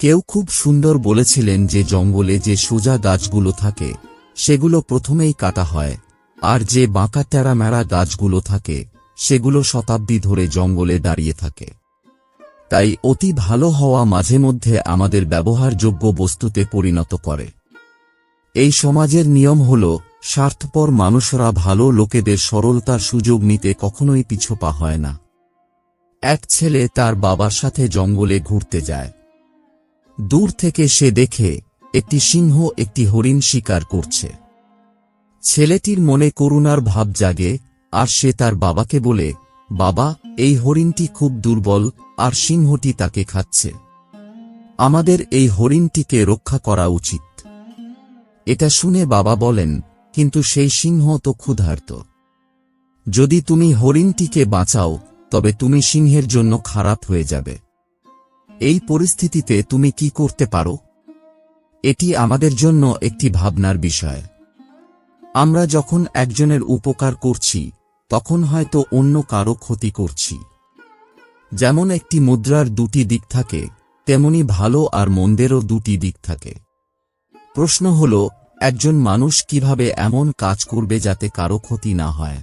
কেউ খুব সুন্দর বলেছিলেন যে জঙ্গলে যে সোজা গাছগুলো থাকে, সেগুলো প্রথমেই কাটা হয়, আর যে বাঁকা টেরা মেরা গাছগুলো থাকে, সেগুলো শতাব্দী ধরে জঙ্গলে দাঁড়িয়ে থাকে। তাই অতি ভালো হওয়া মাঝে মধ্যে আমাদের ব্যবহারযোগ্য বস্তুতে পরিণত করে। এই সমাজের নিয়ম হল, স্বার্থপর মানুষরা ভালো লোকেদের সরলতার সুযোগ নিতে কখনোই পিছপা হয় না। এক ছেলে তার বাবার সাথে জঙ্গলে ঘুরতে যায়। দূর থেকে সে দেখে, একটি সিংহ একটি হরিণ শিকার করছে। ছেলেটির মনে করুণার ভাব জাগে, আর সে তার বাবাকে বলে, বাবা, এই হরিণটি খুব দুর্বল, আর সিংহটি তাকে খাচ্ছে। আমাদের এই হরিণটিকে রক্ষা করা উচিত এটা শুনে বাবা বলেন, কিন্তু সেই সিংহ তো ক্ষুধার্ত। যদি তুমি হরিণটিকে বাঁচাও, তবে তুমি সিংহের জন্য খারাপ হয়ে যাবে। এই পরিস্থিতিতে তুমি কি করতে পারো? এটি আমাদের জন্য একটি ভাবনার বিষয়। আমরা যখন একজনের উপকার করছি, তখন হয়তো অন্য কারও ক্ষতি করছি। যেমন একটি মুদ্রার দুটি দিক থাকে, তেমনি ভালো আর মন্দেরও দুটি দিক থাকে। প্রশ্ন হল, একজন মানুষ কীভাবে এমন কাজ করবে যাতে কারও ক্ষতি না হয়?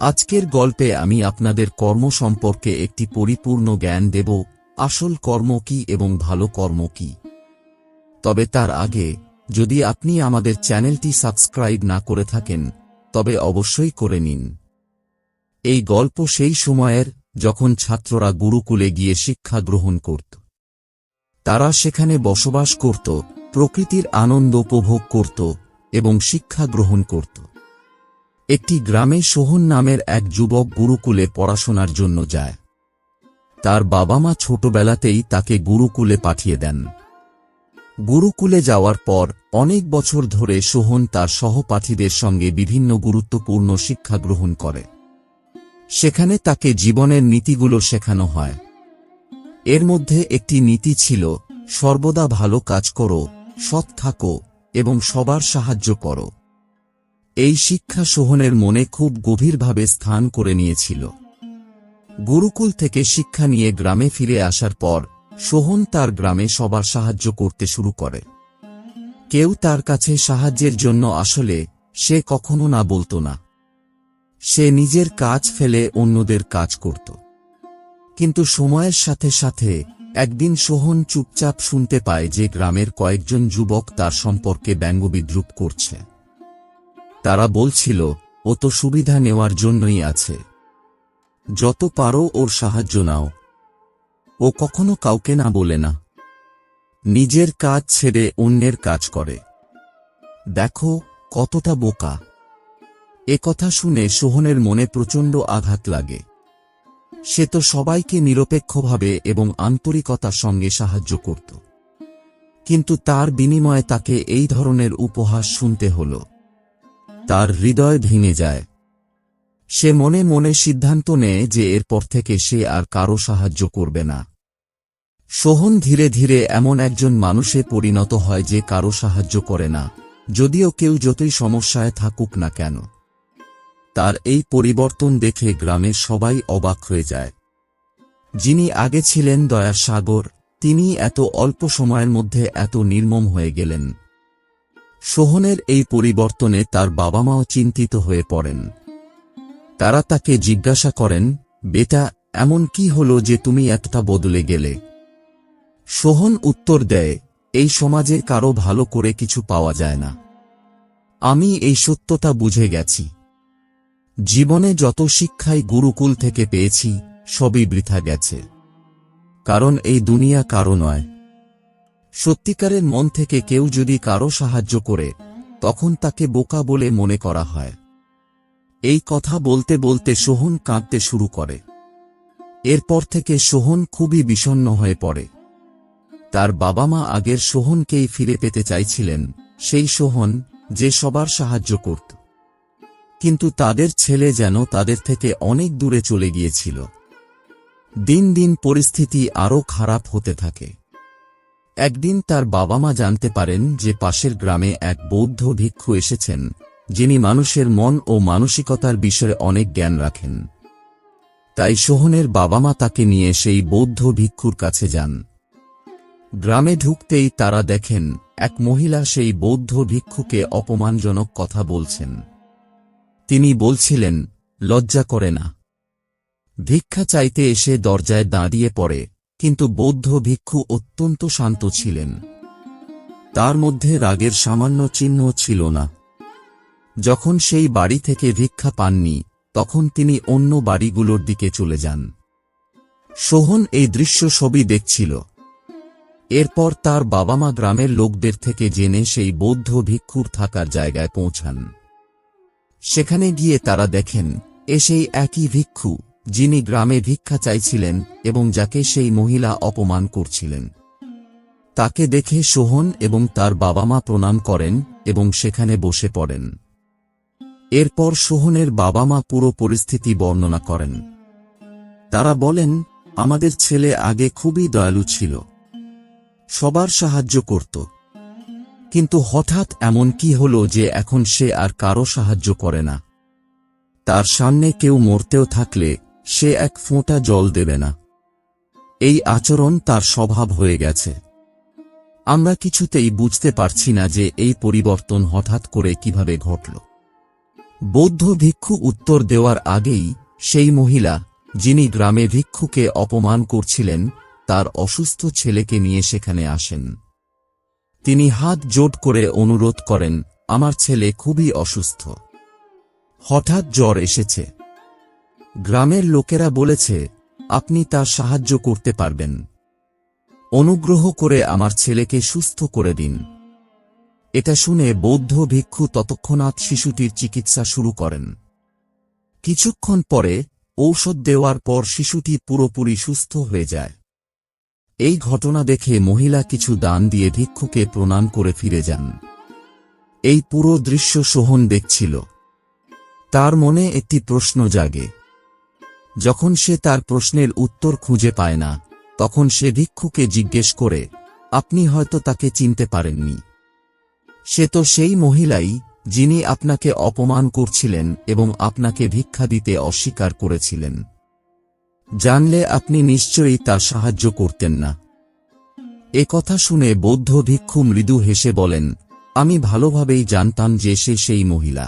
আজকের গল্পে আমি আপনাদের কর্ম সম্পর্কে একটি পরিপূর্ণ জ্ঞান দেব আসল কর্ম কি এবং ভালো কর্ম কি? তবে তার আগে, যদি আপনি আমাদের চ্যানেলটি সাবস্ক্রাইব না করে থাকেন, তবে অবশ্যই করে নিন। এই গল্প সেই সময়ের, যখন ছাত্ররা গুরুকুলে গিয়ে শিক্ষা গ্রহণ করত। তারা সেখানে বসবাস করত, প্রকৃতির আনন্দ উপভোগ করত এবং শিক্ষা গ্রহণ করত। একটি গ্রামে সোহন নামের এক যুবক গুরুকুলে পড়াশোনার জন্য যায়। তার বাবা মা ছোটবেলাতেই তাকে গুরুকুলে পাঠিয়ে দেন। গুরুকুলে যাওয়ার পর অনেক বছর ধরে সোহন তার সহপাঠীদের সঙ্গে বিভিন্ন গুরুত্বপূর্ণ শিক্ষা গ্রহণ করে। সেখানে তাকে জীবনের নীতিগুলো শেখানো হয়। এর মধ্যে একটি নীতি ছিল, সর্বদা ভালো কাজ করো, সৎ থাকো এবং সবার সাহায্য করো। এই শিক্ষা সোহনের মনে খুব গভীরভাবে স্থান করে নিয়েছিল। গুরুকুল থেকে শিক্ষা নিয়ে গ্রামে ফিরে আসার পর, সোহন তার গ্রামে সবার সাহায্য করতে শুরু করে। কেউ তার কাছে সাহায্যের জন্য আসলে, সে কখনো না বলতো না। সে নিজের কাজ ফেলে অন্যদের কাজ করত। কিন্তু সময়ের সাথে সাথে, একদিন সোহন চুপচাপ শুনতে পায় যে গ্রামের কয়েকজন যুবক তার সম্পর্কে ব্যঙ্গবিদ্রুপ করছে। তারা বলছিল, ও তো সুবিধা নেওয়ার জন্যই আছে। যত পারো ওর সাহায্য নাও। ও কখনো কাউকে না বলে না। নিজের কাজ ছেড়ে অন্যের কাজ করে। দেখো, কতটা বোকা। এ কথা শুনে সোহনের মনে প্রচণ্ড আঘাত লাগে। সে তো সবাইকে নিরপেক্ষভাবে এবং আন্তরিকতার সঙ্গে সাহায্য করত। কিন্তু তার বিনিময়ে তাকে এই ধরনের উপহাস শুনতে হল। তার হৃদয় ভেঙে যায়। সে মনে মনে সিদ্ধান্ত নেয় যে এরপর থেকে সে আর কারও সাহায্য করবে না। সোহন ধীরে ধীরে এমন একজন মানুষে পরিণত হয় যে কারও সাহায্য করে না, যদিও কেউ যতই সমস্যায় থাকুক না কেন। তার এই পরিবর্তন দেখে গ্রামের সবাই অবাক হয়ে যায়। যিনি আগে ছিলেন দয়ার সাগর, তিনি এত অল্প সময়ের মধ্যে এত নির্মম হয়ে গেলেন। সোহনের এই পরিবর্তনে তার বাবা মাও চিন্তিত হয়ে পড়েন। তারা তাকে জিজ্ঞাসা করেন, বেটা, এমন কি হলো যে তুমি একটা বদলে গেলে? সোহন উত্তর দেয়, এই সমাজে কারও ভালো করে কিছু পাওয়া যায় না। আমি এই সত্যতা বুঝে গেছি। জীবনে যত শিক্ষাই গুরুকুল থেকে পেয়েছি, সবই বৃথা গেছে। কারণ এই দুনিয়া কারও নয়। সত্যিকারের মন থেকে কেউ যদি কারও সাহায্য করে, তখন তাকে বোকা বলে মনে করা হয়। এই কথা বলতে বলতে সোহন কাঁদতে শুরু করে। এরপর থেকে সোহন খুবই বিষণ্ণ হয়ে পড়ে। তার বাবা মা আগের সোহনকেই ফিরে পেতে চাইছিলেন, সেই সোহন যে সবার সাহায্য করত। কিন্তু তাদের ছেলে যেন তাদের থেকে অনেক দূরে চলে গিয়েছিল। দিন দিন পরিস্থিতি আরও খারাপ হতে থাকে। একদিন তার বাবা মা জানতে পারেন যে পাশের গ্রামে এক বৌদ্ধ ভিক্ষু এসেছেন যিনি মানুষের মন ও মানসিকতার বিষয়ে অনেক জ্ঞান রাখেন। তাই সোহনের বাবা মা তাকে নিয়ে সেই বৌদ্ধ ভিক্ষুর কাছে যান। গ্রামে ঢুকতেই তারা দেখেন, এক মহিলা সেই বৌদ্ধ ভিক্ষুকে অপমানজনক কথা বলছেন। তিনি বলছিলেন, লজ্জা করে না। ভিক্ষা চাইতে এসে দরজায় দাঁড়িয়ে পড়ে, কিন্তু বৌদ্ধ ভিক্ষু অত্যন্ত শান্ত ছিলেন। তার মধ্যে রাগের সামান্য চিহ্ন ছিল না। যখন সেই বাড়ি থেকে ভিক্ষা পাননি, তখন তিনি অন্য বাড়িগুলোর দিকে চলে যান। সোহন এই দৃশ্য ছবি দেখছিল। এরপর তার বাবা মা গ্রামের লোকদের থেকে জেনে সেই বৌদ্ধ ভিক্ষুর থাকার জায়গায় পৌঁছান। সেখানে গিয়ে তারা দেখেন, এ সেই একই ভিক্ষু, যিনি গ্রামে ভিক্ষা চাইছিলেন এবং যাকে সেই মহিলা অপমান করছিলেন। তাকে দেখে সোহন এবং তার বাবা মা প্রণাম করেন এবং সেখানে বসে পড়েন। এরপর সোহনের বাবা মা পুরো পরিস্থিতি বর্ণনা করেন। তারা বলেন, আমাদের ছেলে আগে খুবই দয়ালু ছিল। সবার সাহায্য করত। কিন্তু হঠাৎ এমন কি হল যে এখন সে আর কারও সাহায্য করে না। তার সামনে কেউ মরতেও থাকলে সে এক ফোঁটা জল দেবে না। এই আচরণ তার স্বভাব হয়ে গেছে। আমরা কিছুতেই বুঝতে পারছি না যে এই পরিবর্তন হঠাৎ করে কীভাবে ঘটল। বৌদ্ধ ভিক্ষু উত্তর দেওয়ার আগেই সেই মহিলা, যিনি গ্রামে ভিক্ষুকে অপমান করছিলেন, তার অসুস্থ ছেলেকে নিয়ে সেখানে আসেন। তিনি হাত জোট করে অনুরোধ করেন, আমার ছেলে খুবই অসুস্থ। হঠাৎ জ্বর এসেছে। গ্রামের লোকেরা বলেছে, আপনি তার সাহায্য করতে পারবেন। অনুগ্রহ করে আমার ছেলেকে সুস্থ করে দিন। এটা শুনে বৌদ্ধ ভিক্ষু ততক্ষণাৎ শিশুটির চিকিৎসা শুরু করেন। কিছুক্ষণ পরে ঔষধ দেওয়ার পর শিশুটি পুরোপুরি সুস্থ হয়ে যায়। এই ঘটনা দেখে মহিলা কিছু দান দিয়ে ভিক্ষুকে প্রণাম করে ফিরে যান। এই পুরো দৃশ্য সোহন দেখছিল। তার মনে একটি প্রশ্ন জাগে। যখন সে তার প্রশ্নের উত্তর খুঁজে পায় না, তখন সে ভিক্ষুকে জিজ্ঞেস করে, আপনি হয়তো তাকে চিনতে পারেননি। সে তো সেই মহিলাই, যিনি আপনাকে অপমান করছিলেন এবং আপনাকে ভিক্ষা দিতে অস্বীকার করেছিলেন। জানলে আপনি নিশ্চয়ই তার সাহায্য করতেন না। এ কথা শুনে বৌদ্ধ ভিক্ষু মৃদু হেসে বলেন, আমি ভালোভাবেই জানতাম যে সে সেই মহিলা।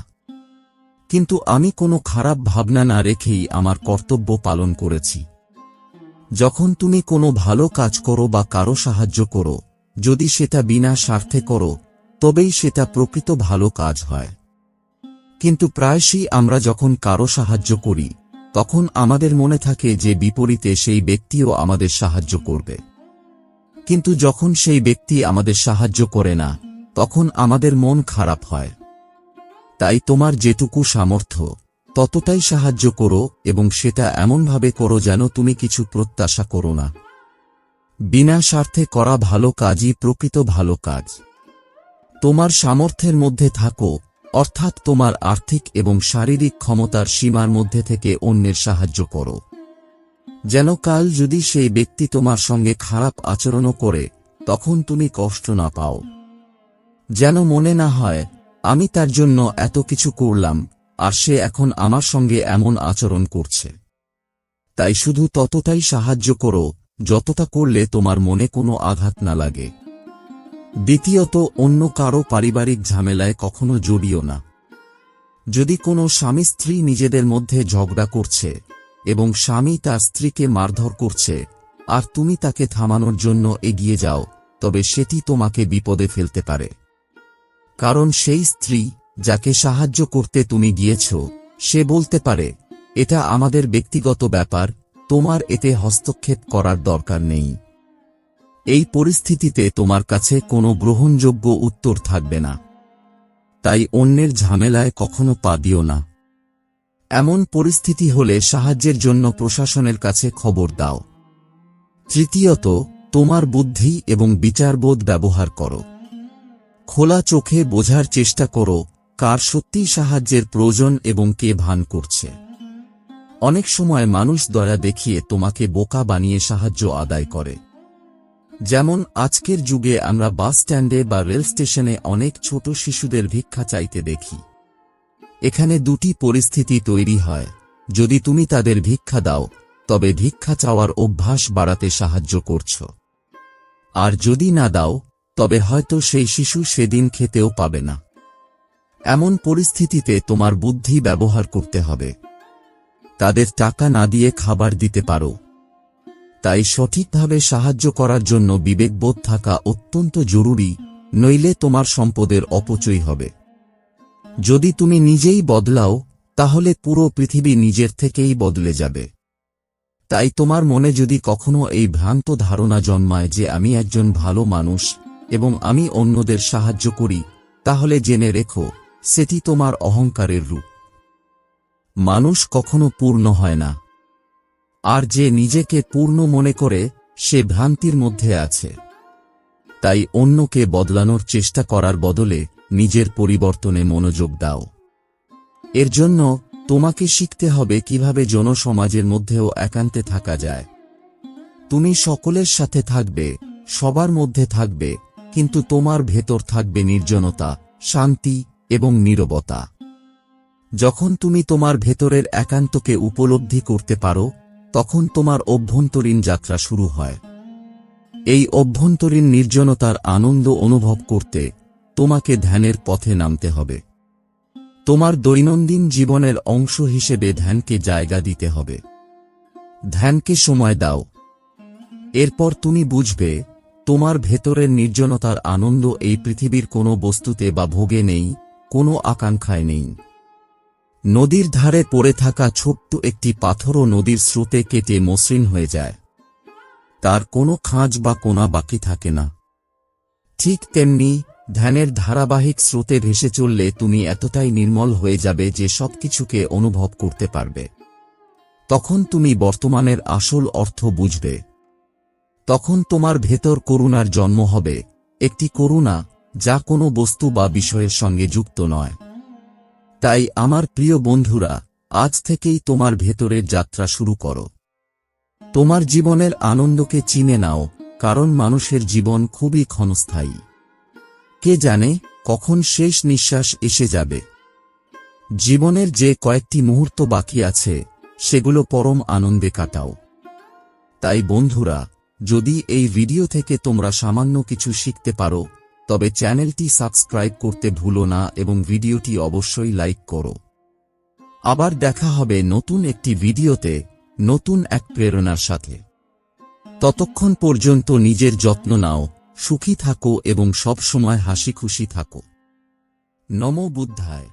কিন্তু আমি কোনো খারাপ ভাবনা না রেখেই আমার কর্তব্য পালন করেছি। যখন তুমি কোনো ভালো কাজ করো বা কারও সাহায্য করো, যদি সেটা বিনা স্বার্থে করো তবেই সেটা প্রকৃত ভালো কাজ হয়। কিন্তু প্রায়শই আমরা যখন কারও সাহায্য করি, তখন আমাদের মনে থাকে যে বিপরীতে সেই ব্যক্তিও আমাদের সাহায্য করবে। কিন্তু যখন সেই ব্যক্তি আমাদের সাহায্য করে না, তখন আমাদের মন খারাপ হয়। তাই তোমার যেটুকু সামর্থ্য, ততটাই সাহায্য করো এবং সেটা এমনভাবে করো যেন তুমি কিছু প্রত্যাশা করো না। বিনা স্বার্থে করা ভালো কাজই প্রকৃত ভালো কাজ। তোমার সামর্থ্যের মধ্যে থাকো, অর্থাৎ তোমার আর্থিক এবং শারীরিক ক্ষমতার সীমার মধ্যে থেকে অন্যের সাহায্য করো। যেন কাল যদি সেই ব্যক্তি তোমার সঙ্গে খারাপ আচরণও করে, তখন তুমি কষ্ট না পাও। যেন মনে না হয়, আমি তার জন্য এত কিছু করলাম, আর সে এখন আমার সঙ্গে এমন আচরণ করছে। তাই শুধু ততটাই সাহায্য করো, যতটা করলে তোমার মনে কোনো আঘাত না লাগে। দ্বিতীয়ত, অন্য কারও পারিবারিক ঝামেলায় কখনো জড়িও না। যদি কোনো স্বামী স্ত্রী নিজেদের মধ্যে ঝগড়া করছে এবং স্বামী তার স্ত্রীকে মারধর করছে, আর তুমি তাকে থামানোর জন্য এগিয়ে যাও, তবে সেটি তোমাকে বিপদে ফেলতে পারে। কারণ সেই স্ত্রী যাকে সাহায্য করতে তুমি গিয়েছ, সে বলতে পারে, এটা আমাদের ব্যক্তিগত ব্যাপার, তোমার এতে হস্তক্ষেপ করার দরকার নেই। এই পরিস্থিতিতে তোমার কাছে কোনো গ্রহণযোগ্য উত্তর থাকবে না। তাই অন্যের ঝামেলায় কখনো পা দিও না। এমন পরিস্থিতি হলে সাহায্যের জন্য প্রশাসনের কাছে খবর দাও। তৃতীয়ত, তোমার বুদ্ধি এবং বিচারবোধ ব্যবহার করো। খোলা চোখে বোঝার চেষ্টা করো, কার সত্যিই সাহায্যের প্রয়োজন এবং কে ভান করছে। অনেক সময় মানুষ দয়া দেখিয়ে তোমাকে বোকা বানিয়ে সাহায্য আদায় করে। যেমন আজকের যুগে আমরা বাস স্ট্যান্ডে বা রেল স্টেশনে অনেক ছোট শিশুদের ভিক্ষা চাইতে দেখি। এখানে দুটি পরিস্থিতি তৈরি হয়। যদি তুমি তাদের ভিক্ষা দাও, তবে ভিক্ষা চাওয়ার অভ্যাস বাড়াতে সাহায্য করছ। আর যদি না দাও, তবে হয়তো সেই শিশু সেদিন খেতেও পাবে না। এমন পরিস্থিতিতে তোমার বুদ্ধি ব্যবহার করতে হবে। তাদের টাকা না দিয়ে খাবার দিতে পারো। তাই সঠিকভাবে সাহায্য করার জন্য বিবেকবোধ থাকা অত্যন্ত জরুরি, নইলে তোমার সম্পদের অপচয় হবে। যদি তুমি নিজেই বদলাও, তাহলে পুরো পৃথিবী নিজের থেকেই বদলে যাবে। তাই তোমার মনে যদি কখনো এই ভ্রান্ত ধারণা জন্মায় যে আমি একজন ভালো মানুষ এবং আমি অন্যদের সাহায্য করি, তাহলে জেনে রেখো, সেটি তোমার অহংকারের রূপ। মানুষ কখনো পূর্ণ হয় না। আর যে নিজেকে পূর্ণ মনে করে, সে ভ্রান্তির মধ্যে আছে। তাই অন্যকে বদলানোর চেষ্টা করার বদলে নিজের পরিবর্তনে মনোযোগ দাও। এর জন্য তোমাকে শিখতে হবে কীভাবে জনসমাজের মধ্যেও একান্তে থাকা যায়। তুমি সকলের সাথে থাকবে, সবার মধ্যে থাকবে, কিন্তু তোমার ভেতর থাকবে নির্জনতা, শান্তি এবং নীরবতা। যখন তুমি তোমার ভেতরের একান্তকে উপলব্ধি করতে পারো তখন তোমার অভ্যন্তরীণ যাত্রা শুরু হয়। এই অভ্যন্তরীণ নির্জনতার আনন্দ অনুভব করতে তোমাকে ধ্যানের পথে নামতে হবে। তোমার দৈনন্দিন জীবনের অংশ হিসেবে ধ্যানকে জায়গা দিতে হবে। ধ্যানকে সময় দাও। এরপর তুমি বুঝবে, তোমার ভেতরের নির্জনতার আনন্দ এই পৃথিবীর কোনো বস্তুতে বা ভোগে নেই, কোনো আকাঙ্ক্ষায় নেই। নদীর ধারে পড়ে থাকা ছোট্ট একটি পাথরও নদীর স্রোতে কেটে মসৃণ হয়ে যায়। তার কোনো খাঁজ বা কোনা বাকি থাকে না। ঠিক তেমনি ধ্যানের ধারাবাহিক স্রোতে ভেসে চললে তুমি এতটাই নির্মল হয়ে যাবে যে সবকিছুকে অনুভব করতে পারবে। তখন তুমি বর্তমানের আসল অর্থ বুঝবে। তখন তোমার ভেতর করুণার জন্ম হবে। একটি করুণা যা কোনো বস্তু বা বিষয়ের সঙ্গে যুক্ত নয়। তাই আমার প্রিয় বন্ধুরা, আজ থেকেই তোমার ভেতরের যাত্রা শুরু করো। তোমার জীবনের আনন্দকে চিনে নাও, কারণ মানুষের জীবন খুবই ক্ষণস্থায়ী। কে জানে কখন শেষ নিঃশ্বাস এসে যাবে। জীবনের যে কয়েকটি মুহূর্ত বাকি আছে, সেগুলো পরম আনন্দে কাটাও। তাই বন্ধুরা, যদি এই ভিডিও থেকে তোমরা সামান্য কিছু শিখতে পারো তবে চ্যানেলটি সাবস্ক্রাইব করতে ভুলো না এবং ভিডিওটি অবশ্যই লাইক করো। আবার দেখা হবে নতুন একটি ভিডিওতে, নতুন এক প্রেরণার সাথে। ততক্ষণ পর্যন্ত নিজের যত্ন নাও, সুখী থাকো এবং সবসময় হাসি খুশি থাকো। নমো বুদ্ধায়।